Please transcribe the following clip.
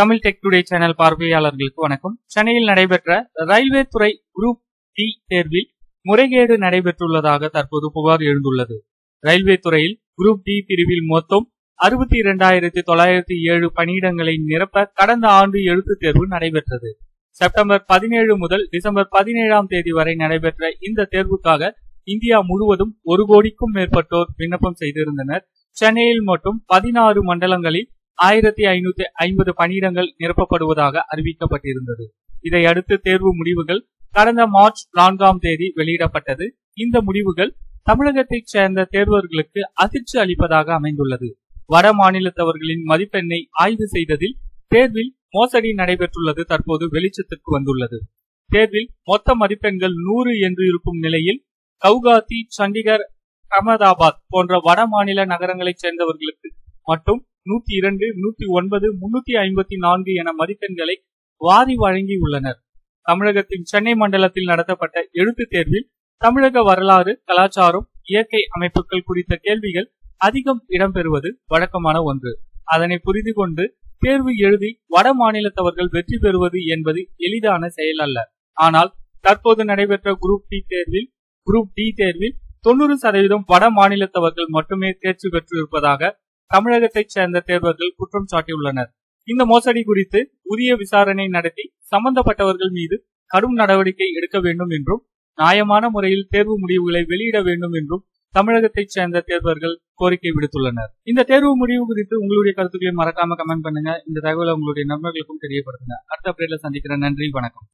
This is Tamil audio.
தமிழ் டெக் டுடே சேனல் பார்வையாளர்களுக்கு வணக்கம். சென்னையில் நடைபெற்ற ரயில்வே துறை குரூப் டி தேர்வில் முறைகேடு நடைபெற்றுள்ளதாக தற்போது புகார் எழுந்துள்ளது. ரயில்வே துறையில் குரூப் டி பிரிவில் மொத்தம் அறுபத்தி இரண்டாயிரத்தி தொள்ளாயிரத்தி ஏழு பணியிடங்களை நிரப்ப கடந்த ஆண்டு எழுத்துத் தேர்வு நடைபெற்றது. செப்டம்பர் பதினேழு முதல் டிசம்பர் பதினேழாம் தேதி வரை நடைபெற்ற இந்த தேர்வுக்காக இந்தியா முழுவதும் ஒரு கோடிக்கும் மேற்பட்டோர் விண்ணப்பம் செய்திருந்தனர். சென்னையில் மட்டும் பதினாறு மண்டலங்களில் ஆயிரத்தி ஐநூத்தி ஐம்பது பணியிடங்கள் நிரப்பப்படுவதாக அறிவிக்கப்பட்டிருந்தது. இதையடுத்து தேர்வு முடிவுகள் கடந்த மார்ச் நான்காம் தேதி வெளியிடப்பட்டது. இந்த முடிவுகள் தமிழகத்தைச் சேர்ந்த தேர்வர்களுக்கு அதிர்ச்சி அளிப்பதாக அமைந்துள்ளது. வட மாநிலத்தவர்களின் மதிப்பெண்ணை ஆய்வு செய்ததில் தேர்வில் மோசடி நடைபெற்றுள்ளது தற்போது வெளிச்சத்திற்கு வந்துள்ளது. தேர்வில் மொத்த மதிப்பெண்கள் நூறு என்று இருக்கும் நிலையில் கவுகாத்தி சண்டிகர் அகமதாபாத் போன்ற வட மாநில நகரங்களைச் சேர்ந்தவர்களுக்கு மட்டும் நூத்தி இரண்டு நூத்தி ஒன்பது முன்னூத்தி ஐம்பத்தி நான்கு என மதிப்பெண்களை வாரி வழங்கி உள்ளனர். தமிழகத்தின் சென்னை மண்டலத்தில் நடத்தப்பட்ட எழுத்து தேர்வில் தமிழக வரலாறு கலாச்சாரம் இயற்கை அமைப்புகள் குறித்த கேள்விகள் அதிகம் இடம்பெறுவது வழக்கமான ஒன்று. அதனை புரிந்து கொண்டு தேர்வு எழுதி வட மாநிலத்தவர்கள் வெற்றி பெறுவது என்பது எளிதான செயல் அல்ல. ஆனால் தற்போது நடைபெற்ற குரூப் டி தேர்வில் குரூப் டி தேர்வில் தொண்ணூறு சதவீதம் வட மாநிலத்தவர்கள் மட்டுமே தேர்ச்சி பெற்றிருப்பதாக தமிழகத்தைச் சேர்ந்த தேர்வர்கள் குற்றம் சாட்டியுள்ளனர். இந்த மோசடி குறித்து உரிய விசாரணை நடத்தி சம்பந்தப்பட்டவர்கள் மீது கடும் நடவடிக்கை எடுக்க வேண்டும் என்றும் நியாயமான முறையில் தேர்வு முடிவுகளை வெளியிட வேண்டும் என்றும் தமிழகத்தைச் சேர்ந்த தேர்வர்கள் கோரிக்கை விடுத்துள்ளனர். இந்த தேர்வு முடிவு குறித்து உங்களுடைய கருத்துக்களை மறக்காம கமெண்ட் பண்ணுங்க. இந்த தகவலை உங்களுடைய நண்பர்களுக்கும் தெரியப்படுத்துங்க. அடுத்த அப்டேட்ல சந்திக்கிறேன். நன்றி. வணக்கம்.